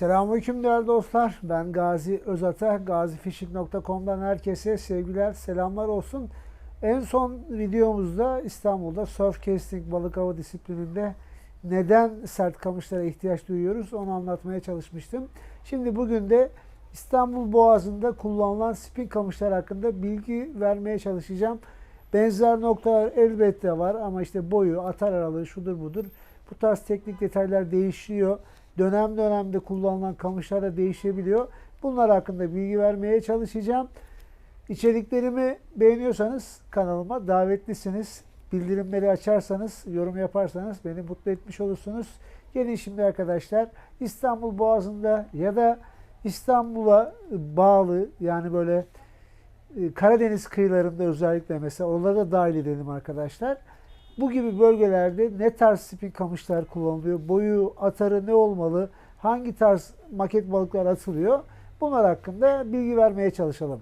Selamünaleyküm değerli dostlar. Ben Gazi Özata. Gazifishing.com'dan herkese sevgiler, selamlar olsun. En son videomuzda İstanbul'da surf casting balık avı disiplininde neden sert kamışlara ihtiyaç duyuyoruz onu anlatmaya çalışmıştım. Şimdi bugün de İstanbul Boğazı'nda kullanılan spin kamışlar hakkında bilgi vermeye çalışacağım. Benzer noktalar elbette var ama işte boyu, atar aralığı şudur budur. Bu tarz teknik detaylar değişiyor. Dönem dönemde kullanılan kamışlar da değişebiliyor. Bunlar hakkında bilgi vermeye çalışacağım. İçeriklerimi beğeniyorsanız kanalıma davetlisiniz. Bildirimleri açarsanız, yorum yaparsanız beni mutlu etmiş olursunuz. Gelin şimdi arkadaşlar İstanbul Boğazı'nda ya da İstanbul'a bağlı yani böyle e, Karadeniz kıyılarında özellikle mesela oralara da dahil edelim arkadaşlar. Bu gibi bölgelerde ne tarz spin kamışlar kullanılıyor? Boyu, atarı ne olmalı? Hangi tarz maket balıklar atılıyor? Bunlar hakkında bilgi vermeye çalışalım.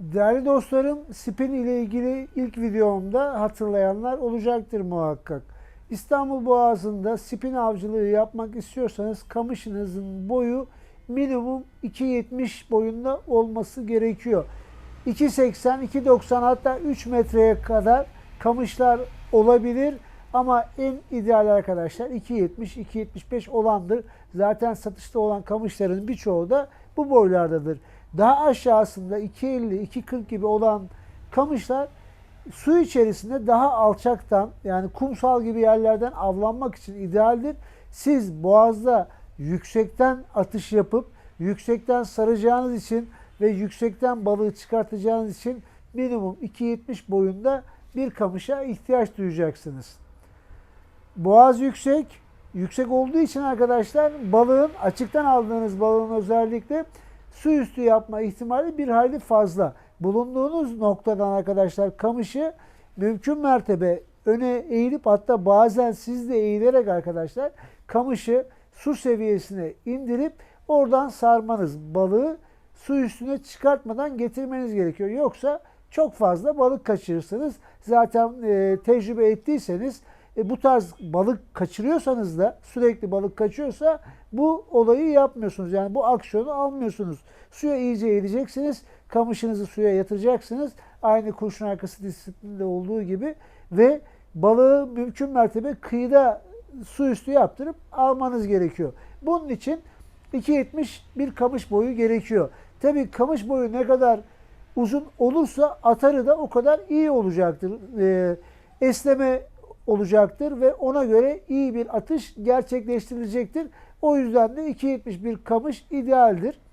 Değerli dostlarım, spin ile ilgili ilk videomda hatırlayanlar olacaktır muhakkak. İstanbul Boğazı'nda spin avcılığı yapmak istiyorsanız kamışınızın boyu minimum 2.70 boyunda olması gerekiyor. 2.80, 2.90 hatta 3 metreye kadar kamışlar olabilir ama en ideal arkadaşlar 2.70, 2.75 olandır. Zaten satışta olan kamışların birçoğu da bu boylardadır. Daha aşağısında 2.50, 2.40 gibi olan kamışlar su içerisinde daha alçaktan yani kumsal gibi yerlerden avlanmak için idealdir. Siz boğazda yüksekten atış yapıp yüksekten saracağınız için ve yüksekten balığı çıkartacağınız için minimum 2.70 boyunda bir kamışa ihtiyaç duyacaksınız. Boğaz yüksek. Yüksek olduğu için arkadaşlar balığın açıktan aldığınız balığın özellikle su üstü yapma ihtimali bir hayli fazla. Bulunduğunuz noktadan arkadaşlar kamışı mümkün mertebe öne eğilip hatta bazen siz de eğilerek arkadaşlar kamışı su seviyesine indirip oradan sarmanız balığı su üstüne çıkartmadan getirmeniz gerekiyor. Yoksa çok fazla balık kaçırırsınız. Zaten e, tecrübe ettiyseniz e, bu tarz balık kaçırıyorsanız da sürekli balık kaçıyorsa bu olayı yapmıyorsunuz. Yani bu aksiyonu almıyorsunuz. Suya iyice eğileceksiniz. Kamışınızı suya yatıracaksınız. Aynı kurşun arkası disiplininde olduğu gibi ve balığı mümkün mertebe kıyıda su üstü yaptırıp almanız gerekiyor. Bunun için 2.70 bir kamış boyu gerekiyor. Tabii kamış boyu ne kadar uzun olursa atarı da o kadar iyi olacaktır. Ee, esneme olacaktır ve ona göre iyi bir atış gerçekleştirilecektir. O yüzden de 2.70 bir kamış idealdir.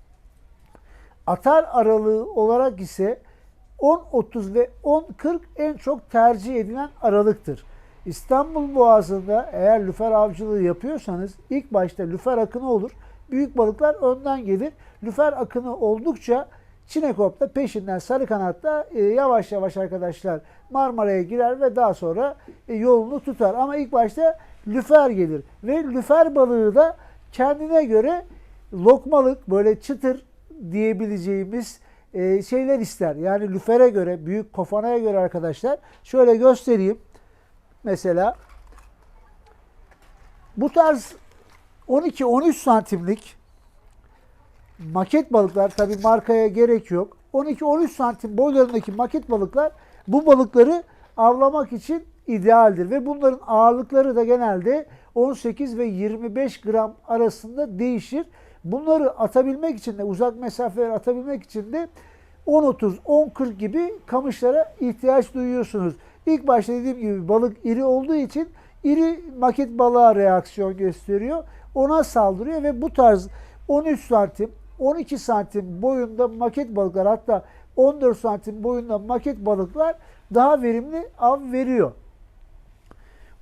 Atar aralığı olarak ise 10.30 ve 10.40 en çok tercih edilen aralıktır. İstanbul Boğazı'nda eğer lüfer avcılığı yapıyorsanız ilk başta lüfer akını olur. Büyük balıklar önden gelir. Lüfer akını oldukça Çinekop da peşinden sarı kanatta e, yavaş yavaş arkadaşlar Marmara'ya girer ve daha sonra e, yolunu tutar. Ama ilk başta lüfer gelir ve lüfer balığı da kendine göre lokmalık böyle çıtır diyebileceğimiz e, şeyler ister. Yani lüfere göre, büyük kofanaya göre arkadaşlar şöyle göstereyim. Mesela bu tarz 12-13 santimlik maket balıklar tabi markaya gerek yok. 12-13 santim boylarındaki maket balıklar bu balıkları avlamak için idealdir ve bunların ağırlıkları da genelde 18 ve 25 gram arasında değişir. Bunları atabilmek için de uzak mesafeler atabilmek için de 10-30, 10-40 gibi kamışlara ihtiyaç duyuyorsunuz. İlk başta dediğim gibi balık iri olduğu için iri maket balığa reaksiyon gösteriyor. Ona saldırıyor ve bu tarz 13 santim, 12 santim boyunda maket balıklar hatta 14 santim boyunda maket balıklar daha verimli av veriyor.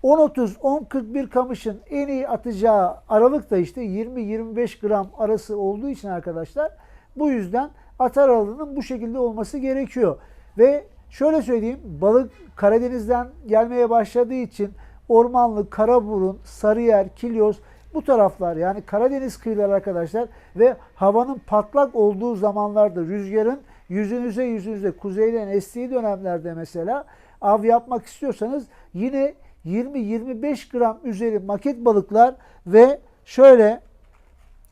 10-30-10-41 kamışın en iyi atacağı aralık da işte 20-25 gram arası olduğu için arkadaşlar bu yüzden atar aralığının bu şekilde olması gerekiyor. Ve şöyle söyleyeyim balık Karadeniz'den gelmeye başladığı için ormanlı, karaburun, sarıyer, kilyoz bu taraflar yani Karadeniz kıyıları arkadaşlar ve havanın patlak olduğu zamanlarda rüzgarın yüzünüze yüzünüze kuzeyden estiği dönemlerde mesela av yapmak istiyorsanız yine 20-25 gram üzeri maket balıklar ve şöyle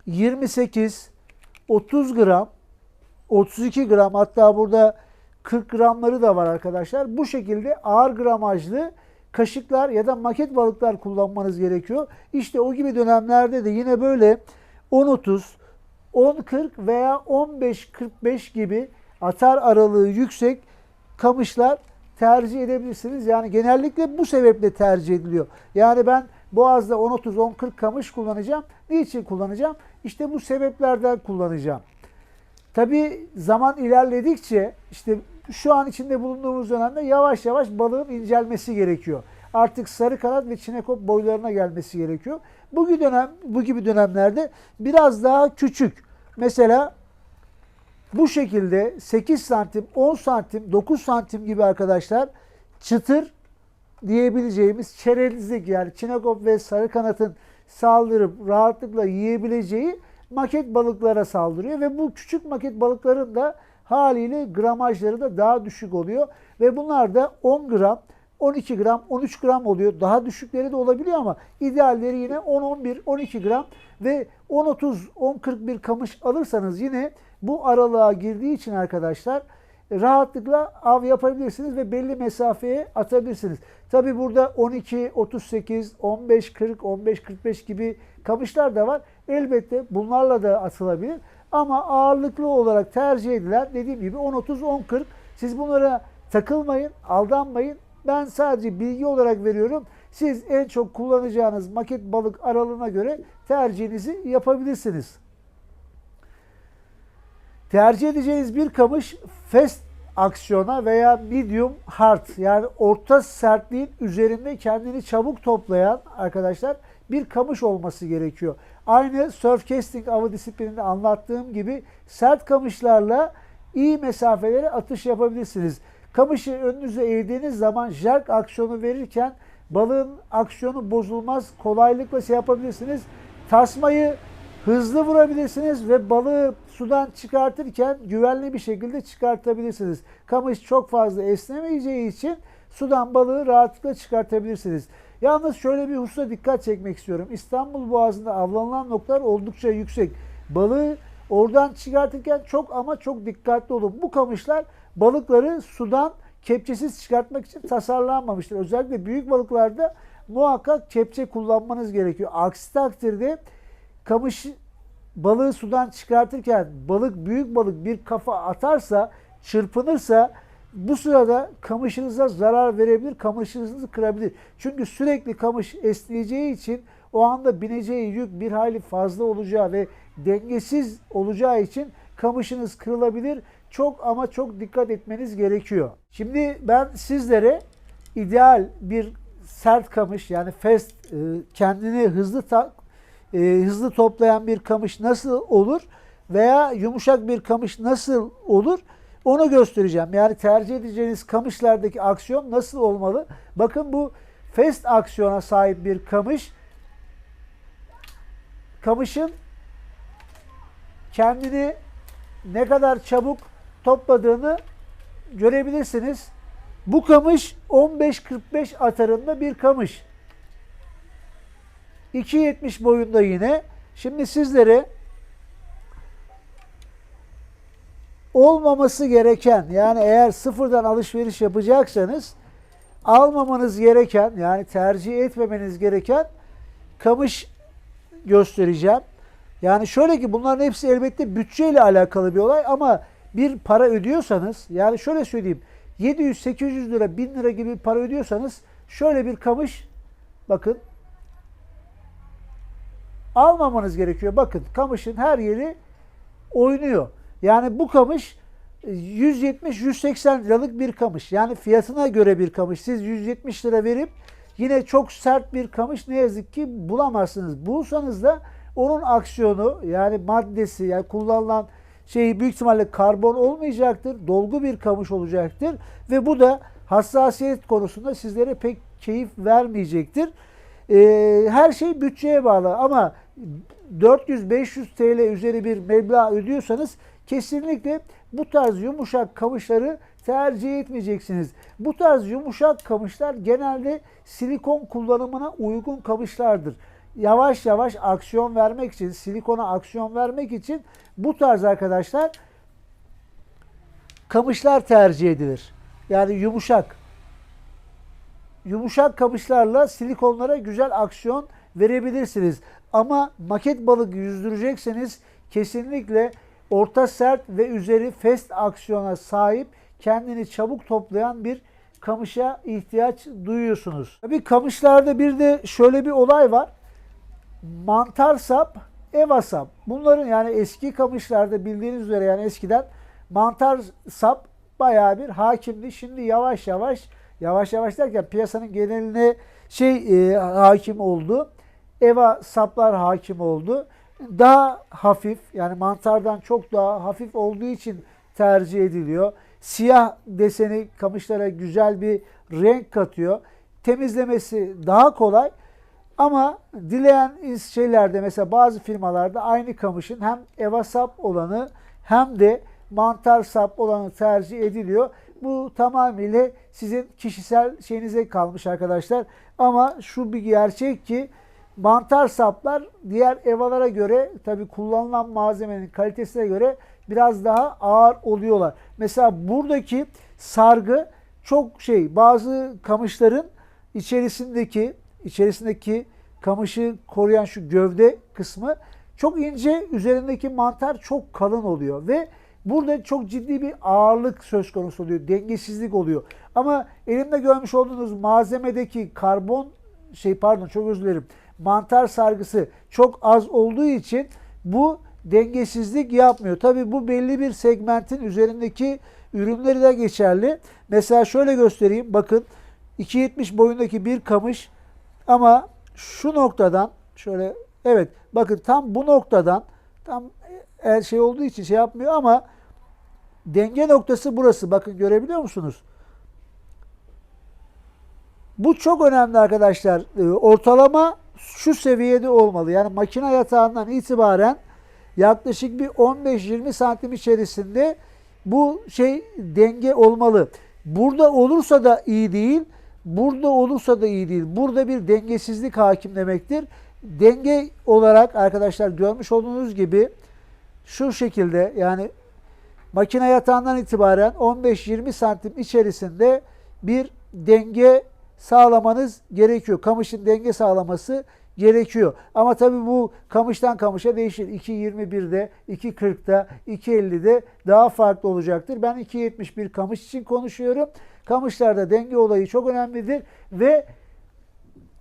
28 30 gram 32 gram hatta burada 40 gramları da var arkadaşlar. Bu şekilde ağır gramajlı kaşıklar ya da maket balıklar kullanmanız gerekiyor. İşte o gibi dönemlerde de yine böyle 10-30, 10-40 veya 15-45 gibi atar aralığı yüksek kamışlar tercih edebilirsiniz. Yani genellikle bu sebeple tercih ediliyor. Yani ben Boğaz'da 10-30-10-40 kamış kullanacağım. Niçin kullanacağım? İşte bu sebeplerden kullanacağım. Tabi zaman ilerledikçe işte şu an içinde bulunduğumuz dönemde yavaş yavaş balığın incelmesi gerekiyor. Artık sarı kanat ve çinekop boylarına gelmesi gerekiyor. Bu gibi dönem bu gibi dönemlerde biraz daha küçük. Mesela bu şekilde 8 santim, 10 santim, 9 santim gibi arkadaşlar çıtır diyebileceğimiz çerezlik yani çinekop ve sarı kanatın saldırıp rahatlıkla yiyebileceği maket balıklara saldırıyor. Ve bu küçük maket balıkların da haliyle gramajları da daha düşük oluyor. Ve bunlar da 10 gram 12 gram, 13 gram oluyor. Daha düşükleri de olabiliyor ama idealleri yine 10-11, 12 gram. Ve 10-30, 10-41 kamış alırsanız yine bu aralığa girdiği için arkadaşlar rahatlıkla av yapabilirsiniz ve belli mesafeye atabilirsiniz. Tabi burada 12, 38, 15, 40, 15, 45 gibi kamışlar da var. Elbette bunlarla da atılabilir. Ama ağırlıklı olarak tercih edilen dediğim gibi 10, 30, 10, 40. Siz bunlara takılmayın, aldanmayın. Ben sadece bilgi olarak veriyorum. Siz en çok kullanacağınız maket balık aralığına göre tercihinizi yapabilirsiniz. Tercih edeceğiniz bir kamış fast aksiyona veya medium hard yani orta sertliğin üzerinde kendini çabuk toplayan arkadaşlar bir kamış olması gerekiyor. Aynı surf casting avı disiplininde anlattığım gibi sert kamışlarla iyi mesafelere atış yapabilirsiniz. Kamışı önünüze eğdiğiniz zaman jerk aksiyonu verirken balığın aksiyonu bozulmaz. Kolaylıkla şey yapabilirsiniz. Tasmayı hızlı vurabilirsiniz ve balığı sudan çıkartırken güvenli bir şekilde çıkartabilirsiniz. Kamış çok fazla esnemeyeceği için sudan balığı rahatlıkla çıkartabilirsiniz. Yalnız şöyle bir hususa dikkat çekmek istiyorum. İstanbul Boğazı'nda avlanılan noktalar oldukça yüksek. Balığı oradan çıkartırken çok ama çok dikkatli olun. Bu kamışlar balıkları sudan kepçesiz çıkartmak için tasarlanmamıştır. Özellikle büyük balıklarda muhakkak kepçe kullanmanız gerekiyor. Aksi takdirde kamış balığı sudan çıkartırken balık büyük balık bir kafa atarsa, çırpınırsa bu sırada kamışınıza zarar verebilir, kamışınızı kırabilir. Çünkü sürekli kamış esneyeceği için o anda bineceği yük bir hayli fazla olacağı ve dengesiz olacağı için kamışınız kırılabilir. Çok ama çok dikkat etmeniz gerekiyor. Şimdi ben sizlere ideal bir sert kamış yani fast e, kendini hızlı e, hızlı toplayan bir kamış nasıl olur veya yumuşak bir kamış nasıl olur onu göstereceğim. Yani tercih edeceğiniz kamışlardaki aksiyon nasıl olmalı? Bakın bu fast aksiyona sahip bir kamış. Kamışın kendini ne kadar çabuk topladığını görebilirsiniz. Bu kamış 15-45 atarında bir kamış. 2.70 boyunda yine. Şimdi sizlere olmaması gereken yani eğer sıfırdan alışveriş yapacaksanız almamanız gereken yani tercih etmemeniz gereken kamış göstereceğim. Yani şöyle ki bunların hepsi elbette bütçeyle alakalı bir olay ama bir para ödüyorsanız yani şöyle söyleyeyim 700-800 lira 1000 lira gibi para ödüyorsanız şöyle bir kamış bakın almamanız gerekiyor. Bakın kamışın her yeri oynuyor. Yani bu kamış 170-180 liralık bir kamış. Yani fiyatına göre bir kamış. Siz 170 lira verip yine çok sert bir kamış ne yazık ki bulamazsınız. Bulsanız da onun aksiyonu yani maddesi yani kullanılan şey büyük ihtimalle karbon olmayacaktır. Dolgu bir kamış olacaktır. Ve bu da hassasiyet konusunda sizlere pek keyif vermeyecektir. Ee, her şey bütçeye bağlı ama 400-500 TL üzeri bir meblağ ödüyorsanız kesinlikle bu tarz yumuşak kamışları tercih etmeyeceksiniz. Bu tarz yumuşak kamışlar genelde silikon kullanımına uygun kamışlardır. Yavaş yavaş aksiyon vermek için, silikona aksiyon vermek için bu tarz arkadaşlar kamışlar tercih edilir. Yani yumuşak. Yumuşak kamışlarla silikonlara güzel aksiyon verebilirsiniz. Ama maket balık yüzdürecekseniz kesinlikle orta sert ve üzeri fest aksiyona sahip kendini çabuk toplayan bir kamışa ihtiyaç duyuyorsunuz. Tabii kamışlarda bir de şöyle bir olay var. Mantar sap, eva sap. Bunların yani eski kamışlarda bildiğiniz üzere yani eskiden mantar sap bayağı bir hakimdi. Şimdi yavaş yavaş yavaş yavaş derken piyasanın geneline şey e, hakim oldu. Eva saplar hakim oldu. Daha hafif yani mantardan çok daha hafif olduğu için tercih ediliyor. Siyah deseni kamışlara güzel bir renk katıyor. Temizlemesi daha kolay. Ama dileyen şeylerde mesela bazı firmalarda aynı kamışın hem eva sap olanı hem de mantar sap olanı tercih ediliyor. Bu tamamıyla sizin kişisel şeyinize kalmış arkadaşlar. Ama şu bir gerçek ki mantar saplar diğer evalara göre tabi kullanılan malzemenin kalitesine göre biraz daha ağır oluyorlar. Mesela buradaki sargı çok şey bazı kamışların içerisindeki içerisindeki kamışı koruyan şu gövde kısmı çok ince üzerindeki mantar çok kalın oluyor ve burada çok ciddi bir ağırlık söz konusu oluyor. Dengesizlik oluyor. Ama elimde görmüş olduğunuz malzemedeki karbon şey pardon çok özür dilerim. Mantar sargısı çok az olduğu için bu dengesizlik yapmıyor. Tabi bu belli bir segmentin üzerindeki ürünleri de geçerli. Mesela şöyle göstereyim. Bakın 2.70 boyundaki bir kamış ama şu noktadan şöyle evet bakın tam bu noktadan tam her şey olduğu için şey yapmıyor ama denge noktası burası. Bakın görebiliyor musunuz? Bu çok önemli arkadaşlar. Ee, Ortalama şu seviyede olmalı. Yani makine yatağından itibaren yaklaşık bir 15-20 santim içerisinde bu şey denge olmalı. Burada olursa da iyi değil, burada olursa da iyi değil. Burada bir dengesizlik hakim demektir. Denge olarak arkadaşlar görmüş olduğunuz gibi şu şekilde yani makine yatağından itibaren 15-20 santim içerisinde bir denge sağlamanız gerekiyor. Kamışın denge sağlaması gerekiyor. Ama tabii bu kamıştan kamışa değişir. 2.21'de, 2.40'da, 2.50'de daha farklı olacaktır. Ben 2.71 kamış için konuşuyorum. Kamışlarda denge olayı çok önemlidir ve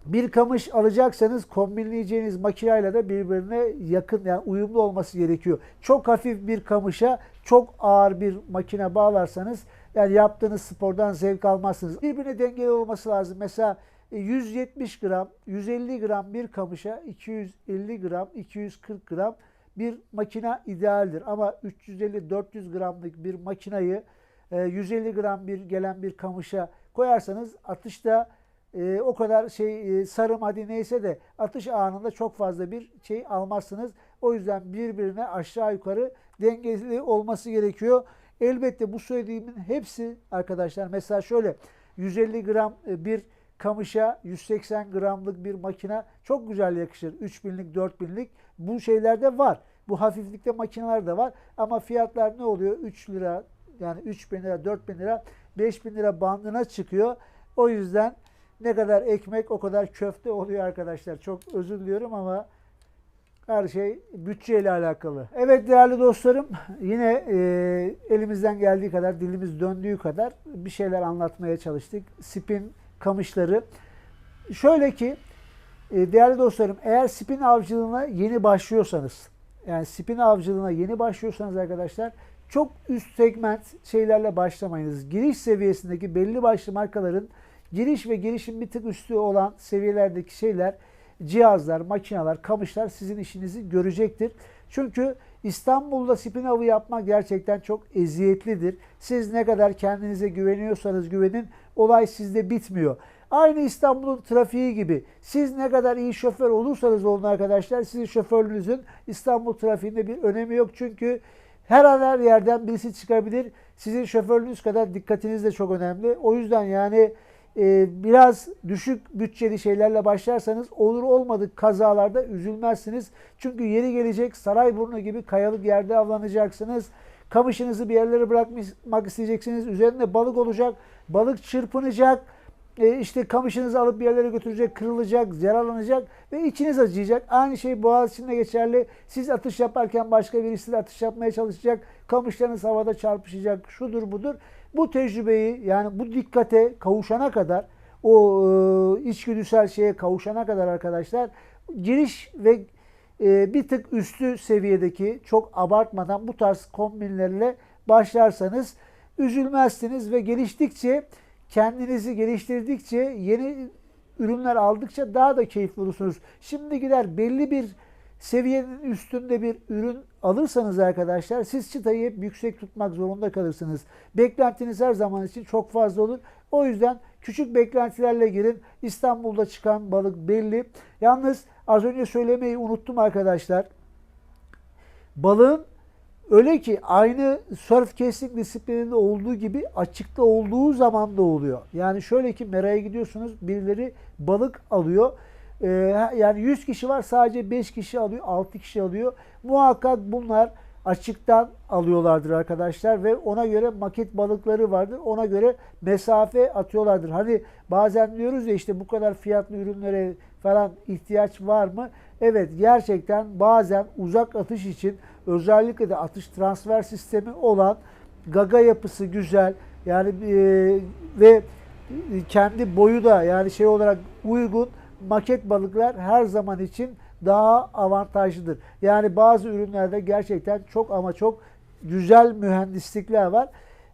bir kamış alacaksanız kombinleyeceğiniz makinayla da birbirine yakın yani uyumlu olması gerekiyor. Çok hafif bir kamışa çok ağır bir makine bağlarsanız yani yaptığınız spordan zevk almazsınız. Birbirine dengeli olması lazım. Mesela 170 e, gram, 150 gram bir kamışa 250 gram, 240 gram bir makina idealdir. Ama 350-400 gramlık bir makinayı 150 e, gram bir gelen bir kamışa koyarsanız atışta e, o kadar şey sarım hadi neyse de atış anında çok fazla bir şey almazsınız. O yüzden birbirine aşağı yukarı dengeli olması gerekiyor. Elbette bu söylediğimin hepsi arkadaşlar mesela şöyle 150 gram bir kamışa 180 gramlık bir makine çok güzel yakışır. 3000'lik 4000'lik bu şeylerde var. Bu hafiflikte makineler de var. Ama fiyatlar ne oluyor? 3 lira yani 3000 lira 4000 lira 5000 lira bandına çıkıyor. O yüzden ne kadar ekmek o kadar köfte oluyor arkadaşlar. Çok özür diliyorum ama her şey bütçeyle alakalı. Evet değerli dostlarım yine e, elimizden geldiği kadar dilimiz döndüğü kadar bir şeyler anlatmaya çalıştık. Spin kamışları. Şöyle ki e, değerli dostlarım eğer spin avcılığına yeni başlıyorsanız yani spin avcılığına yeni başlıyorsanız arkadaşlar çok üst segment şeylerle başlamayınız. Giriş seviyesindeki belli başlı markaların giriş ve girişin bir tık üstü olan seviyelerdeki şeyler cihazlar, makineler, kamışlar sizin işinizi görecektir. Çünkü İstanbul'da spin avı yapmak gerçekten çok eziyetlidir. Siz ne kadar kendinize güveniyorsanız güvenin olay sizde bitmiyor. Aynı İstanbul'un trafiği gibi. Siz ne kadar iyi şoför olursanız olun arkadaşlar sizin şoförlüğünüzün İstanbul trafiğinde bir önemi yok. Çünkü her an her yerden birisi çıkabilir. Sizin şoförlüğünüz kadar dikkatiniz de çok önemli. O yüzden yani e, biraz düşük bütçeli şeylerle başlarsanız olur olmadık kazalarda üzülmezsiniz. Çünkü yeri gelecek Sarayburnu gibi kayalık yerde avlanacaksınız. Kamışınızı bir yerlere bırakmak isteyeceksiniz. Üzerinde balık olacak. Balık çırpınacak. E, işte kamışınızı alıp bir yerlere götürecek, kırılacak, yaralanacak ve içiniz acıyacak. Aynı şey boğaz için de geçerli. Siz atış yaparken başka birisi de atış yapmaya çalışacak. Kamışlarınız havada çarpışacak. Şudur budur. Bu tecrübeyi yani bu dikkate kavuşana kadar o e, içgüdüsel şeye kavuşana kadar arkadaşlar giriş ve e, bir tık üstü seviyedeki çok abartmadan bu tarz kombinlerle başlarsanız üzülmezsiniz ve geliştikçe kendinizi geliştirdikçe yeni ürünler aldıkça daha da keyifli olursunuz. Şimdi gider belli bir seviyenin üstünde bir ürün alırsanız arkadaşlar siz çıtayı hep yüksek tutmak zorunda kalırsınız. Beklentiniz her zaman için çok fazla olur. O yüzden küçük beklentilerle girin. İstanbul'da çıkan balık belli. Yalnız az önce söylemeyi unuttum arkadaşlar. Balığın öyle ki aynı surf casting disiplininde olduğu gibi açıkta olduğu zaman da oluyor. Yani şöyle ki meraya gidiyorsunuz birileri balık alıyor. Ee, yani 100 kişi var sadece 5 kişi alıyor 6 kişi alıyor. Muhakkak bunlar açıktan alıyorlardır arkadaşlar ve ona göre maket balıkları vardır. Ona göre mesafe atıyorlardır. Hani bazen diyoruz ya işte bu kadar fiyatlı ürünlere falan ihtiyaç var mı? Evet gerçekten bazen uzak atış için özellikle de atış transfer sistemi olan gaga yapısı güzel yani e, ve kendi boyu da yani şey olarak uygun maket balıklar her zaman için daha avantajlıdır. Yani bazı ürünlerde gerçekten çok ama çok güzel mühendislikler var.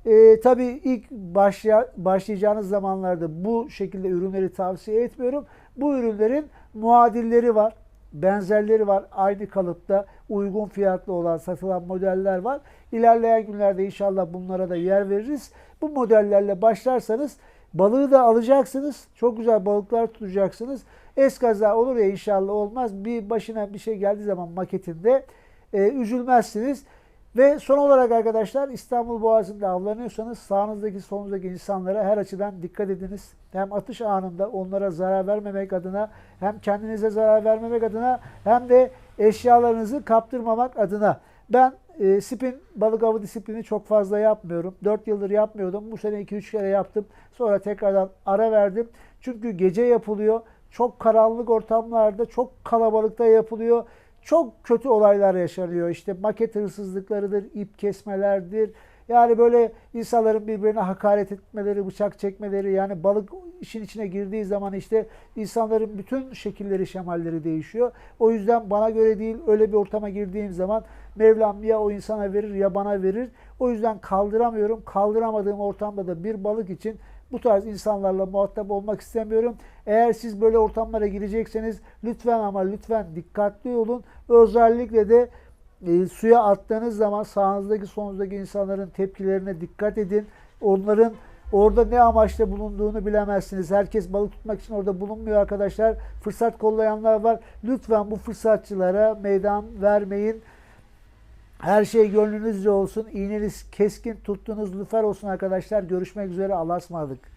E, tabii ilk başlaya, başlayacağınız zamanlarda bu şekilde ürünleri tavsiye etmiyorum. Bu ürünlerin muadilleri var, benzerleri var. Aynı kalıpta uygun fiyatlı olan satılan modeller var. İlerleyen günlerde inşallah bunlara da yer veririz. Bu modellerle başlarsanız balığı da alacaksınız. Çok güzel balıklar tutacaksınız. Eskaza olur ya inşallah olmaz. Bir başına bir şey geldiği zaman maketinde e, üzülmezsiniz. Ve son olarak arkadaşlar İstanbul Boğazı'nda avlanıyorsanız sağınızdaki solunuzdaki insanlara her açıdan dikkat ediniz. Hem atış anında onlara zarar vermemek adına hem kendinize zarar vermemek adına hem de eşyalarınızı kaptırmamak adına. Ben e, spin balık avı disiplini çok fazla yapmıyorum. 4 yıldır yapmıyordum. Bu sene 2-3 kere yaptım. Sonra tekrardan ara verdim. Çünkü gece yapılıyor. Çok karanlık ortamlarda, çok kalabalıkta yapılıyor. Çok kötü olaylar yaşanıyor. İşte maket hırsızlıklarıdır, ip kesmelerdir. Yani böyle insanların birbirine hakaret etmeleri, bıçak çekmeleri yani balık işin içine girdiği zaman işte insanların bütün şekilleri, şemalleri değişiyor. O yüzden bana göre değil öyle bir ortama girdiğim zaman Mevlam ya o insana verir ya bana verir. O yüzden kaldıramıyorum. Kaldıramadığım ortamda da bir balık için bu tarz insanlarla muhatap olmak istemiyorum. Eğer siz böyle ortamlara girecekseniz lütfen ama lütfen dikkatli olun. Özellikle de e, suya attığınız zaman sağınızdaki solunuzdaki insanların tepkilerine dikkat edin. Onların orada ne amaçla bulunduğunu bilemezsiniz. Herkes balık tutmak için orada bulunmuyor arkadaşlar. Fırsat kollayanlar var. Lütfen bu fırsatçılara meydan vermeyin. Her şey gönlünüzce olsun. İğneniz keskin tuttuğunuz lüfer olsun arkadaşlar. Görüşmek üzere. Allah'a ısmarladık.